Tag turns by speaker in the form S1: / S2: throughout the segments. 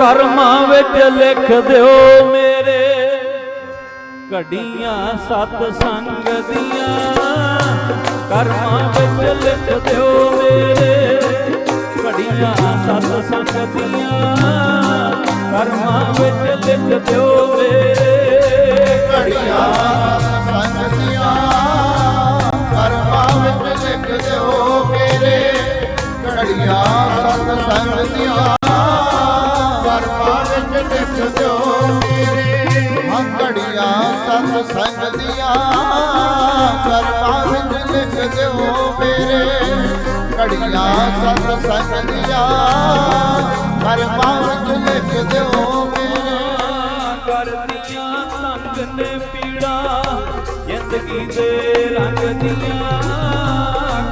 S1: ਕਰਮਾਂ ਵਿੱਚ ਲਿਖ ਦਿਓ ਮੇਰੇ। ਘੜੀਆਂ ਸਤ ਸੰਗ ਦੀਆਂ। ਕਰਮਾਂ ਵਿੱਚ ਲਿਖ ਦਿਓ ਮੇਰੇ। ਘੜੀਆਂ ਸਤ ਸੰਗ ਦੀਆਂ। ਕਰਮਾਂ ਵਿੱਚ ਲਿਖ ਦਿਓ
S2: ਲਿਖ ਦਿਓ ਮੇਰੇ। ਹਾਂ ਘੜੀਆਂ ਸਤ ਸੰਗਤੀਆਂ ਕਰਮਾਂ ਵਿੱਚ ਲਿਖ ਦਿਓ ਮੇਰੇ। ਘੜੀਆਂ ਸਤ ਸੰਗਤੀਆਂ ਕਰਮਾਂ ਵਿੱਚ ਲਿਖ ਦਿਓ ਮੇਰੇ।
S1: ਕਰਦੀਆਂ ਤੰਗ ਨੇ ਪੀੜਾ ਜ਼ਿੰਦਗੀ ਦੇ ਰੰਗ ਦੀਆਂ।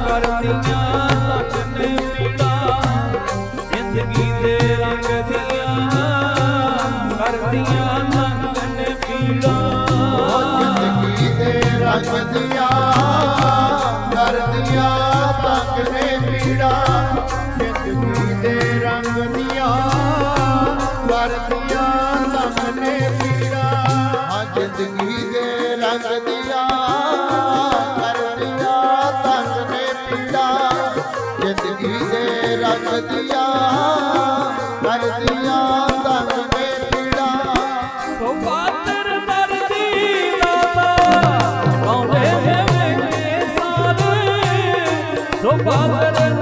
S1: ਕਰਦੀਆਂ ਤੰਗ ਨੇ ਪੀੜਾ ਜ਼ਿੰਦਗੀ ਦੇ ਰੰਗ ਦੀਆਂ। ਕਰਦੀਆਂ ਤੰਗ ਨੇ ਪੀੜਾ
S2: ਜ਼ਿੰਦਗੀ ਦੇ ਰੰਗ ਦੀਆਂ ਕਰਦੀਆਂ ਤੰਗ ਨੇ ਪੀੜਾ। ਜ਼ਿੰਦਗੀ ਦੇ ਰੰਗ ਦੀਆਂ ਕਰਦੀਆਂ ਤੰਗ ਪੀੜਾ। ਹਾਂ ਜ਼ਿੰਦਗੀ ਦੇ ਰੰਗ ਦੀਆਂ ਕਰਦੀਆਂ ਤੰਗ ਪੀੜਾ। ਜ਼ਿੰਦਗੀ ਦੇ ਰੰਗ ਦੀਆਂ ਕਰਦੀਆਂ பார்க்கணும்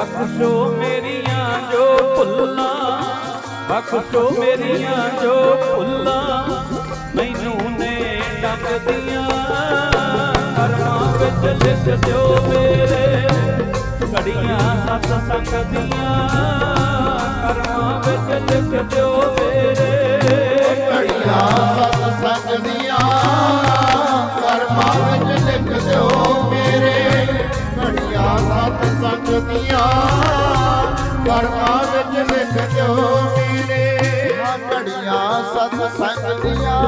S1: ਬਖਸ਼ੋ ਮੇਰੀਆਂ ਜੋ ਭੁੱਲਾਂ, ਬਖਸ਼ੋ ਮੇਰੀਆਂ ਜੋ ਭੁੱਲਾਂ, ਮੈਨੂੰ ਨੇ ਡੱਕਦੀਆਂ ਕਰਮਾਂ ਵਿੱਚ ਲਿਖ ਦਿਓ ਮੇਰੇ, ਘੜੀਆਂ ਸਤ ਸੰਗ ਦੀਆਂ। ਕਰਮਾਂ ਵਿੱਚ ਲਿਖ ਦਿਓ ਮੇਰੇ,
S2: ਘੜੀਆਂ ਸਤ ਸੰਗ ਦੀਆਂ ਕਰਮਾਂ ਵਿੱਚ ਲਿਖ ਦਿਓ ਮੇਰੇ। ਘੜੀਆਂ ਸਤ ਸੰਗ ਦੀਆਂ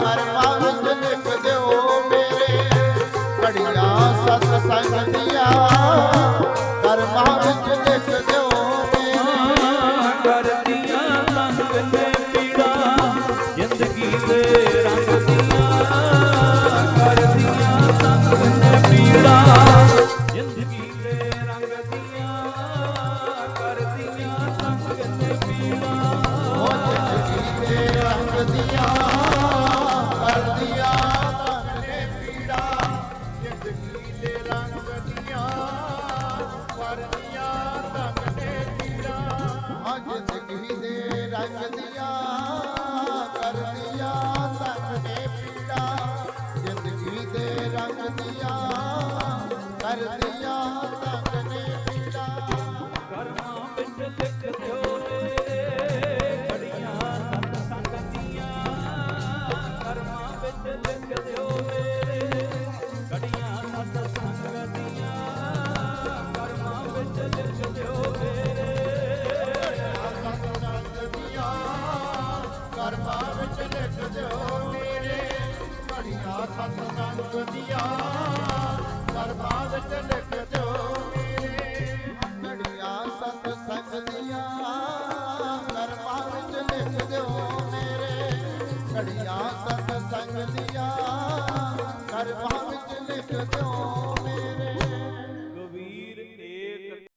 S2: ਕਰਮਾਂ
S1: ਦੇ ਕਰਦੀਆਂ
S2: ਤਨ ਪੀੜਾ ਜ਼ਿੰਦਗੀ ਦੇ ਰੰਗ ਦੀਆਂ ਕਰਦੀਆਂ। ਘੜੀਆਂ ਸਤ ਸੰਗ ਦੀਆਂ ਕਰਮਾਂ ਵਿੱਚ ਲਿਖ ਦਿਓ